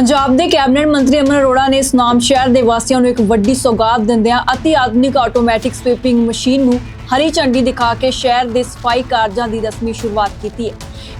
ਪੰਜਾਬ ਦੇ ਕੈਬਨਿਟ ਮੰਤਰੀ ਅਮਨ ਅਰੋੜਾ ਨੇ ਸੁਨਾਮ ਸ਼ਹਿਰ ਦੇ ਵਾਸੀਆਂ ਨੂੰ ਇੱਕ ਵੱਡੀ ਸੌਗਾਤ ਦਿੰਦਿਆਂ ਅਤੀ ਆਧੁਨਿਕ ਆਟੋਮੈਟਿਕ ਸਵੀਪਿੰਗ ਮਸ਼ੀਨ ਨੂੰ ਹਰੀ ਝੰਡੀ ਦਿਖਾ ਕੇ ਸ਼ਹਿਰ ਦੇ ਸਫ਼ਾਈ ਕਾਰਜਾਂ ਦੀ ਰਸਮੀ ਸ਼ੁਰੂਆਤ ਕੀਤੀ ਹੈ।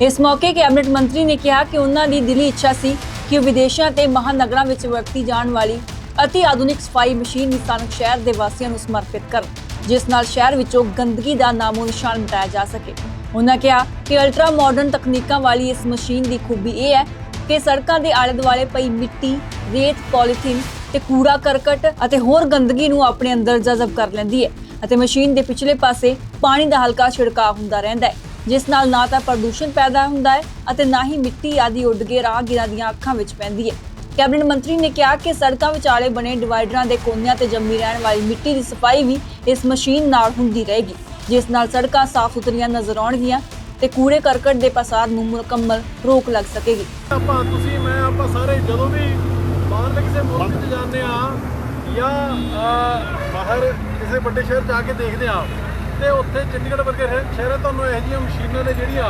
ਇਸ ਮੌਕੇ ਕੈਬਨਿਟ ਮੰਤਰੀ ਨੇ ਕਿਹਾ ਕਿ ਉਹਨਾਂ ਦੀ ਦਿਲੀ ਇੱਛਾ ਸੀ ਕਿ ਉਹ ਵਿਦੇਸ਼ਾਂ ਤੇ ਮਹਾਨਗਰਾਂ ਵਿੱਚ ਵਰਤੀ ਜਾਣ ਵਾਲੀ ਅਤੀ ਆਧੁਨਿਕ ਸਫ਼ਾਈ ਮਸ਼ੀਨ ਸਥਾਨਕ ਸ਼ਹਿਰ ਦੇ ਵਾਸੀਆਂ ਨੂੰ ਸਮਰਪਿਤ ਕਰਨ, ਜਿਸ ਨਾਲ ਸ਼ਹਿਰ ਵਿੱਚੋਂ ਗੰਦਗੀ ਦਾ ਨਾਮੋ ਨਿਸ਼ਾਨ ਮਿਟਾਇਆ ਜਾ ਸਕੇ। ਉਹਨਾਂ ਕਿਹਾ ਕਿ ਅਲਟਰਾ ਮਾਡਰਨ ਤਕਨੀਕਾਂ ਵਾਲੀ ਇਸ ਮਸ਼ੀਨ ਦੀ ਖੂਬੀ ਇਹ ਹੈ ਕਿ ਸੜਕਾਂ ਦੇ ਆਲੇ ਦੁਆਲੇ ਪਈ ਮਿੱਟੀ, ਰੇਤ, ਪੋਲੀਥੀਨ ਤੇ ਕੂੜਾ ਕਰਕਟ ਅਤੇ ਹੋਰ ਗੰਦਗੀ ਨੂੰ ਆਪਣੇ ਅੰਦਰ ਜਜ਼ਬ ਕਰ ਲੈਂਦੀ ਹੈ ਅਤੇ ਮਸ਼ੀਨ ਦੇ ਪਿਛਲੇ ਪਾਸੇ ਪਾਣੀ ਦਾ ਹਲਕਾ ਛਿੜਕਾਅ ਹੁੰਦਾ ਰਹਿੰਦਾ ਹੈ ਜਿਸ ਨਾਲ ਨਾ ਤਾਂ ਪ੍ਰਦੂਸ਼ਣ ਪੈਦਾ ਹੁੰਦਾ ਹੈ ਅਤੇ ਨਾ ਹੀ ਮਿੱਟੀ ਆਦਿ ਉੱਡ ਕੇ ਰਾਹਗੀਰਾਂ ਦੀਆਂ ਅੱਖਾਂ ਵਿੱਚ ਪੈਂਦੀ ਹੈ। ਕੈਬਨਿਟ ਮੰਤਰੀ ਨੇ ਕਿਹਾ ਕਿ ਸੜਕਾਂ ਵਿਚਾਲੇ ਬਣੇ ਡਿਵਾਈਡਰਾਂ ਦੇ ਕੋਨਿਆਂ ਤੇ ਜੰਮੀ ਰਹਿਣ ਵਾਲੀ ਮਿੱਟੀ ਦੀ ਸਫ਼ਾਈ ਵੀ ਇਸ ਮਸ਼ੀਨ ਨਾਲ ਹੁੰਦੀ ਰਹੇਗੀ ਜਿਸ ਨਾਲ ਸੜਕਾਂ ਸਾਫ਼ ਸੁਥਰੀਆਂ ਨਜ਼ਰ ਆਉਣਗੀਆਂ ਤੇ ਕੂੜੇ ਕਰਕਟ ਦੇ ਪਸਾਰ ਨੂੰ ਮੁਕੰਮਲ ਰੋਕ ਲੱਗ ਸਕੇਗੀ। ਆਪਾਂ ਤੁਸੀਂ, ਮੈਂ, ਆਪਾਂ ਸਾਰੇ ਜਦੋਂ ਵੀ ਬਾਹਰਲੇ ਕਿਸੇ ਮੁਲਕ 'ਚ ਜਾਂਦੇ ਆ ਜਾਂ ਬਾਹਰ ਕਿਸੇ ਵੱਡੇ ਸ਼ਹਿਰ 'ਚ ਆ ਕੇ ਦੇਖਦੇ ਆ ਤੇ ਉੱਥੇ ਚੰਡੀਗੜ੍ਹ ਵਰਗੇ ਸ਼ਹਿ- ਸ਼ਹਿਰਾਂ ਤੁਹਾਨੂੰ ਇਹੋ ਜਿਹੀਆਂ ਮਸ਼ੀਨਾਂ ਨੇ ਜਿਹੜੀਆਂ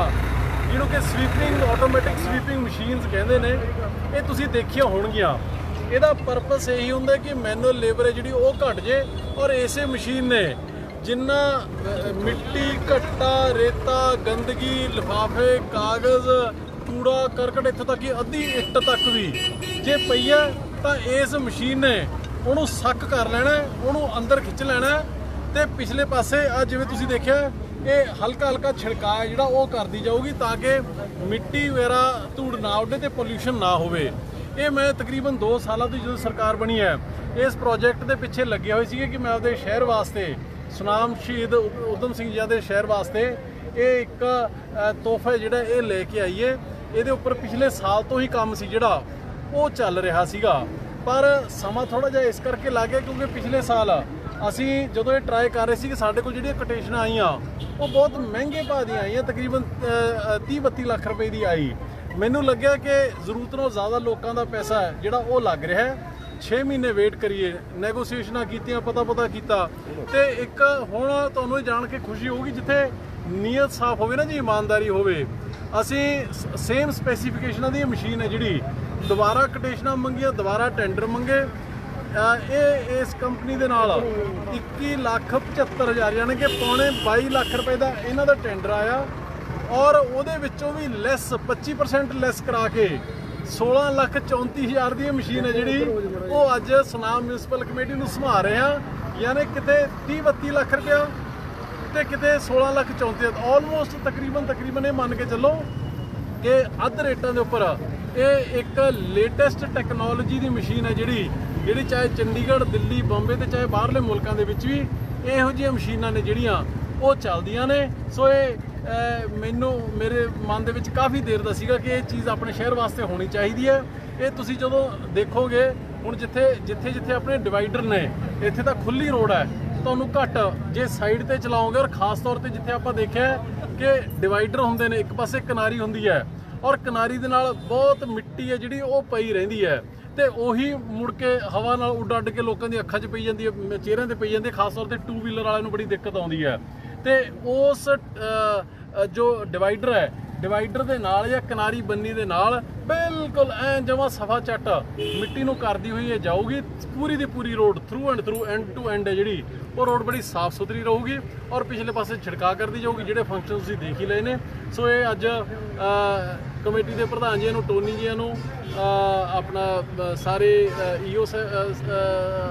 ਜਿਹਨੂੰ ਕਿ ਸਵੀਪਿੰਗ ਆਟੋਮੈਟਿਕ ਸਵੀਪਿੰਗ ਮਸ਼ੀਨਸ ਕਹਿੰਦੇ ਨੇ, ਇਹ ਤੁਸੀਂ ਦੇਖੀਆਂ ਹੋਣਗੀਆਂ। ਇਹਦਾ ਪਰਪਸ ਇਹੀ ਹੁੰਦਾ ਕਿ ਮੈਨੂਅਲ ਲੇਬਰ ਹੈ ਜਿਹੜੀ ਉਹ ਘਟ ਜੇ ਔਰ ਇਸੇ ਮਸ਼ੀਨ ਨੇ ਜਿੰਨਾ ਮਿੱਟੀ, ਘੱਟਾ, ਰੇਤਾ, ਗੰਦਗੀ, ਲਿਫਾਫੇ, ਕਾਗਜ਼, ਕੂੜਾ, ਕਰਕਟ ਇੱਥੋਂ ਤੱਕ ਕਿ ਅੱਧੀ ਇੱਟ ਤੱਕ ਵੀ ਜੇ ਪਈ ਹੈ ਤਾਂ ਇਸ ਮਸ਼ੀਨ ਨੇ ਉਹਨੂੰ ਸੱਕ ਕਰ ਲੈਣਾ, ਉਹਨੂੰ ਅੰਦਰ ਖਿੱਚ ਲੈਣਾ ਹੈ ਤੇ ਪਿਛਲੇ ਪਾਸੇ ਆ ਜਿਵੇਂ ਤੁਸੀਂ ਦੇਖਿਆ, ਇਹ ਹਲਕਾ ਹਲਕਾ ਛਿੜਕਾ ਹੈ ਜਿਹੜਾ ਉਹ ਕਰਦੀ ਜਾਊਗੀ ਤਾਂ ਕਿ ਮਿੱਟੀ ਵਗੈਰਾ ਧੂੜ ਨਾ ਉੱਡੇ ਤੇ ਪੋਲਿਊਸ਼ਨ ਨਾ ਹੋਵੇ। ਇਹ ਮੈਂ ਤਕਰੀਬਨ 2 ਸਾਲਾਂ ਤੋਂ ਜਦੋਂ ਸਰਕਾਰ ਬਣੀ ਹੈ, ਇਸ ਪ੍ਰੋਜੈਕਟ ਦੇ ਪਿੱਛੇ ਲੱਗੇ ਹੋਏ ਸੀਗੇ ਕਿ ਮੈਂ ਆਪਦੇ ਸ਼ਹਿਰ ਵਾਸਤੇ ਸੁਨਾਮ ਸ਼ਹੀਦ ਉ- ਸਿੰਘ ਜੀ ਦੇ ਸ਼ਹਿਰ ਵਾਸਤੇ ਇਹ ਇੱਕ ਤੋਹਫਾ ਜਿਹੜਾ ਇਹ ਲੈ ਕੇ ਆਈਏ ਇਹਦੇ ਉੱਪਰ ਪਿਛਲੇ ਸਾਲ ਤੋਂ ਹੀ ਕੰਮ ਸੀ ਜਿਹੜਾ, ਉਹ ਚੱਲ ਰਿਹਾ ਸੀਗਾ। ਪਰ ਸਮਾਂ ਥੋੜਾ ਜਿਹਾ ਇਸ ਕਰਕੇ ਲੱਗ ਗਿਆ ਕਿਉਂਕਿ ਪਿਛਲੇ ਸਾਲ ਅਸੀਂ ਜਦੋਂ ਇਹ ਟਰਾਈ ਕਰ ਰਹੇ ਸੀ ਕਿ ਸਾਡੇ ਕੋਲ ਜਿਹੜੀਆਂ ਕੋਟੇਸ਼ਨਾਂ ਆਈਆਂ, ਉਹ ਬਹੁਤ ਮਹਿੰਗੇ ਭਾਅ ਦੀਆਂ ਆਈਆਂ, ਤਕਰੀਬਨ 30 32 ਲੱਖ ਰੁਪਏ ਦੀ ਆਈ। ਮੈਨੂੰ ਲੱਗਿਆ ਕਿ ਜ਼ਰੂਰਤ ਨਾਲੋਂ ਜ਼ਿਆਦਾ ਲੋਕਾਂ ਦਾ ਪੈਸਾ ਜਿਹੜਾ ਉਹ ਲੱਗ ਰਿਹਾ ਹੈ। 6 ਮਹੀਨੇ ਵੇਟ ਕਰੀਏ ਨੈਗੋਸੀਏਸ਼ਨਾਂ ਕੀਤੀਆਂ ਪਤਾ ਪਤਾ ਕੀਤਾ। ਤੇ ਇੱਕ ਹੁਣ ਤੁਹਾਨੂੰ ਇਹ ਜਾਣ ਕੇ ਖੁਸ਼ੀ ਹੋਊਗੀ, ਜਿੱਥੇ ਨੀਅਤ ਸਾਫ਼ ਹੋਵੇ ਨਾ ਜੀ, ਇਮਾਨਦਾਰੀ ਹੋਵੇ। ਅਸੀਂ ਸੇਮ ਸਪੈਸੀਫਿਕੇਸ਼ਨਾਂ ਦੀ ਮਸ਼ੀਨ ਹੈ ਜਿਹੜੀ। ਦੁਬਾਰਾ ਕੋਟੇਸ਼ਨਾਂ ਮੰਗੀਆਂ, ਦੁਬਾਰਾ ਟੈਂਡਰ ਮੰਗੇ। ਇਹ ਇਸ ਕੰਪਨੀ ਦੇ ਨਾਲ 21 ਲੱਖ 75 ਹਜ਼ਾਰ ਯਾਨੀ ਕਿ ਪੌਣੇ 22 ਲੱਖ ਰੁਪਏ ਦਾ ਇਹਨਾਂ ਦਾ ਟੈਂਡਰ ਆਇਆ। ਔਰ ਉਹਦੇ ਵਿੱਚੋਂ ਵੀ ਲੈਸ 25% ਲੈਸ ਕਰਾ ਕੇ 16 ਲੱਖ 34 ਹਜ਼ਾਰ ਦੀ ਇਹ ਮਸ਼ੀਨ ਹੈ ਜਿਹੜੀ ਉਹ ਅੱਜ ਸੁਨਾਮ ਮਿਊਨਿਸਪਲ ਕਮੇਟੀ ਨੂੰ ਸੰਭਾਲ ਰਹੇ ਆ ਯਾਨੀ ਕਿਤੇ 30 32 ਲੱਖ ਰੁਪਇਆ ਤੇ ਕਿਤੇ 16 ਲੱਖ 34 ਆਲਮੋਸਟ ਤਕਰੀਬਨ ਤਕਰੀਬਨ ਇਹ ਮੰਨ ਕੇ ਚੱਲੋ ਕਿ ਅੱਧ ਰੇਟਾਂ ਦੇ ਉੱਪਰ ਇਹ ਇੱਕ ਲੇਟੈਸਟ ਟੈਕਨੋਲੋਜੀ ਦੀ ਮਸ਼ੀਨ ਹੈ ਜਿਹੜੀ ਜਿਹੜੀ ਚਾਹੇ ਚੰਡੀਗੜ੍ਹ, ਦਿੱਲੀ, ਬੰਬੇ ਤੇ ਚਾਹੇ ਬਾਹਰਲੇ ਮੁਲਕਾਂ ਦੇ ਵਿੱਚ ਵੀ ਇਹੋ ਜਿਹੀਆਂ ਮਸ਼ੀਨਾਂ ਨੇ ਜਿਹੜੀਆਂ ਉਹ ਚੱਲਦੀਆਂ ਨੇ। ਸੋ ਇਹ ਮੈਨੂੰ, ਮੇਰੇ ਮਨ ਦੇ ਵਿੱਚ ਕਾਫੀ ਦੇਰ ਦਾ ਸੀਗਾ ਕਿ ਇਹ ਚੀਜ਼ ਆਪਣੇ ਸ਼ਹਿਰ ਵਾਸਤੇ ਹੋਣੀ ਚਾਹੀਦੀ ਹੈ। ਇਹ ਤੁਸੀਂ ਜਦੋਂ ਦੇਖੋਗੇ, ਹੁਣ ਜਿੱਥੇ ਜਿੱਥੇ ਜਿੱਥੇ ਆਪਣੇ ਡਿਵਾਈਡਰ ਨੇ, ਇੱਥੇ ਤਾਂ ਖੁੱਲੀ ਰੋਡ ਹੈ। ਤੁਹਾਨੂੰ ਘੱਟ ਜੇ ਸਾਈਡ ਤੇ ਚਲਾਓਗੇ ਔਰ ਖਾਸ ਤੌਰ ਤੇ ਜਿੱਥੇ ਆਪਾਂ ਦੇਖਿਆ ਕਿ ਡਿਵਾਈਡਰ ਹੁੰਦੇ ਨੇ, ਇੱਕ ਪਾਸੇ ਕਿਨਾਰੀ ਹੁੰਦੀ ਹੈ ਔਰ ਕਿਨਾਰੀ ਦੇ ਨਾਲ ਬਹੁਤ ਮਿੱਟੀ ਹੈ ਜਿਹੜੀ ਉਹ ਪਈ ਰਹਿੰਦੀ ਹੈ ਤੇ ਉਹੀ ਮੁੜ ਕੇ ਹਵਾ ਨਾਲ ਉੱਡ ਅੱਡ ਕੇ ਲੋਕਾਂ ਦੀ ਅੱਖਾਂ 'ਚ ਪਈ ਜਾਂਦੀ ਹੈ, ਚਿਹਰਿਆਂ ਤੇ ਪਈ ਜਾਂਦੀ ਹੈ, ਖਾਸ ਤੌਰ ਤੇ ਟੂ ਵੀਲਰ ਵਾਲਿਆਂ ਨੂੰ ਬੜੀ ਦਿੱਕਤ ਆਉਂਦੀ ਹੈ। ਤੇ ਉਸ ਜੋ ਡਿਵਾਈਡਰ ਹੈ ਡਿਵਾਈਡਰ ਦੇ ਨਾਲ ਜਾਂ ਕਿਨਾਰੀ ਬੰਨੀ ਦੇ ਨਾਲ ਬਿਲਕੁਲ ਐ ਜਮਾ ਸਫਾ ਚੱਟ ਮਿੱਟੀ ਨੂੰ ਕਰਦੀ ਹੋਈ ਇਹ ਜਾਊਗੀ। ਪੂਰੀ ਦੀ ਪੂਰੀ road through end through end to end ਹੈ ਜਿਹੜੀ। ਉਹ ਰੋਡ ਬੜੀ ਸਾਫ਼ ਸੁਥਰੀ ਰਹੂਗੀ ਔਰ ਪਿਛਲੇ ਪਾਸੇ ਛਿੜਕਾ ਕਰਦੀ ਜਾਊਗੀ, ਜਿਹੜੇ ਫੰਕਸ਼ਨ ਤੁਸੀਂ ਦੇਖ ਹੀ ਲਏ ਨੇ। ਸੋ ਇਹ ਅੱਜ ਕਮੇਟੀ ਦੇ ਪ੍ਰਧਾਨ ਜੀ ਨੂੰ ਟੋਨੀ ਜੀ ਨੂੰ ਅ, ਆਪਣਾ ਅ, ਸਾਰੇ ਈਓ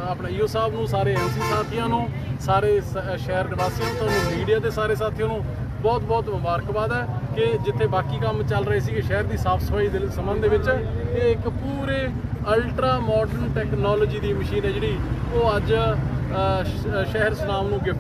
ਆਪਣਾ ਈਓ ਸਾਹਿਬ ਨੂੰ ਸਾਰੇ ਐਮਸੀ ਸਾਥੀਆਂ ਨੂੰ ਸਾਰੇ ਸ- ਸ਼ਹਿਰ ਨਿਵਾਸੀਆਂ ਨੂੰ ਤੁਹਾਨੂੰ ਮੀਡੀਆ ਦੇ ਸਾਰੇ ਸਾਥੀਆਂ ਨੂੰ ਬਹੁਤ ਬਹੁਤ ਮੁਬਾਰਕਬਾਦ ਹੈ ਕਿ ਜਿੱਥੇ ਬਾਕੀ ਕੰਮ ਚੱਲ ਰਹੇ ਸੀਗੇ ਸ਼ਹਿਰ ਦੀ ਸਾਫ਼ ਸਫ਼ਾਈ ਦੇ ਸੰਬੰਧ ਦੇ ਵਿੱਚ ਇਹ ਇੱਕ ਪੂਰੇ ਅਲਟਰਾ ਮਾਡਰਨ ਟੈਕਨੋਲੋਜੀ ਦੀ ਮਸ਼ੀਨ ਹੈ ਜਿਹੜੀ ਉਹ ਅੱਜ ਸ਼ਹਿਰ ਸੁਨਾਮ ਨੂੰ ਗਿਫਟ